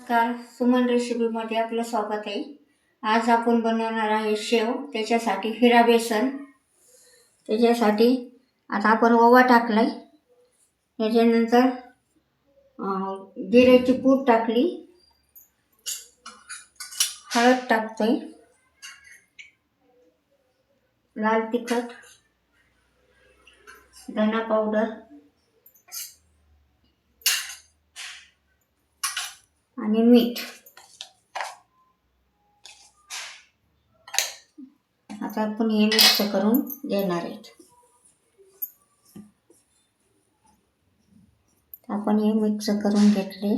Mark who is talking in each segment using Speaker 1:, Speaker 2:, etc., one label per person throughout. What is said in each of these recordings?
Speaker 1: नमस्कार सुमन रेसिपीमध्ये आपलं स्वागत आहे. आज आपण बनवणार आहे शेव त्याच्यासाठी हिरा बेसन. त्याच्यासाठी आता आपण ओवा टाकलाय. त्याच्यानंतर जिऱ्याची पूड टाकली. हळद टाकतो लाल तिखट. धना पावडर. आणि मीठ. आता आपण हे मिक्स करून घेणार आहेत. आपण हे मिक्स करून घेतले.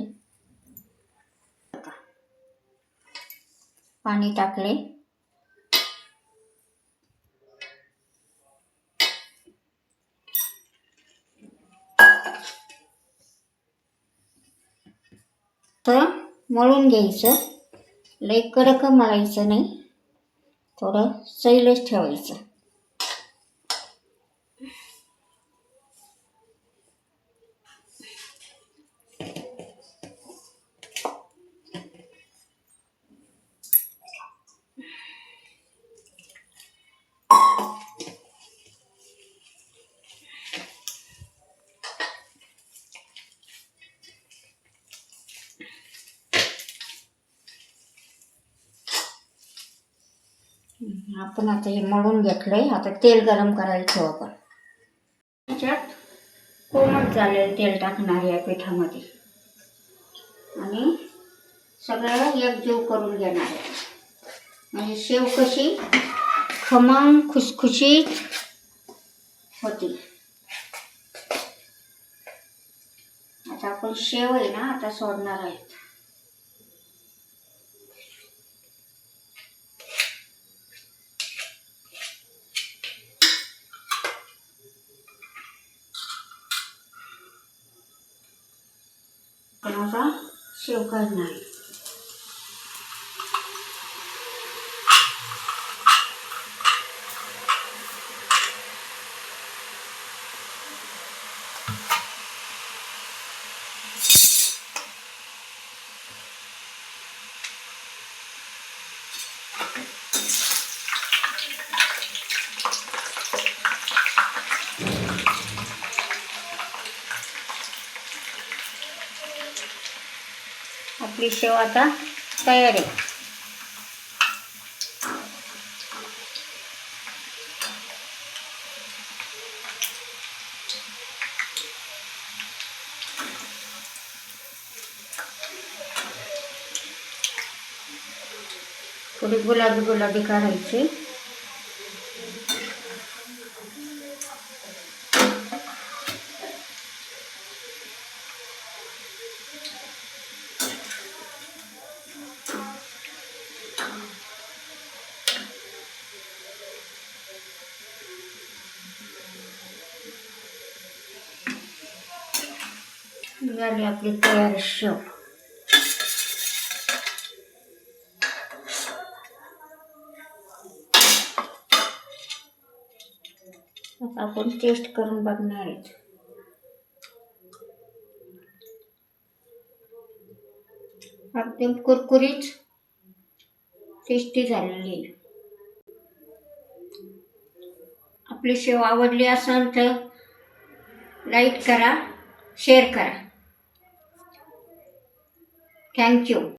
Speaker 1: पाणी टाकले. तर मळून घ्यायचं. लई कडक मळायचं नाही. थोडं सैलच ठेवायचं. आपण आता हे मळून घेतलंय. आता तेल गरम करायला ठेवू आपण. त्याच्यात कोमट झालेलं तेल टाकणार या पिठामध्ये. आणि सगळं एकजीव करून घेणार आहे. म्हणजे शेव कशी खमंग खुसखुशीत होती. आता आपण शेव आहे ना आता सोडणार आहे पण आता शेव करणार. आहे. आपली शेव आता तयार आहे थोडी गुलाबी गुलाबी काढायची झाली आपली तयार शेव आपण टेस्ट करून बघणार आहेत एकदम कुरकुरीत टेस्टी झालेली आपली शेव आवडली असेल तर लाईक करा शेअर करा Thank you.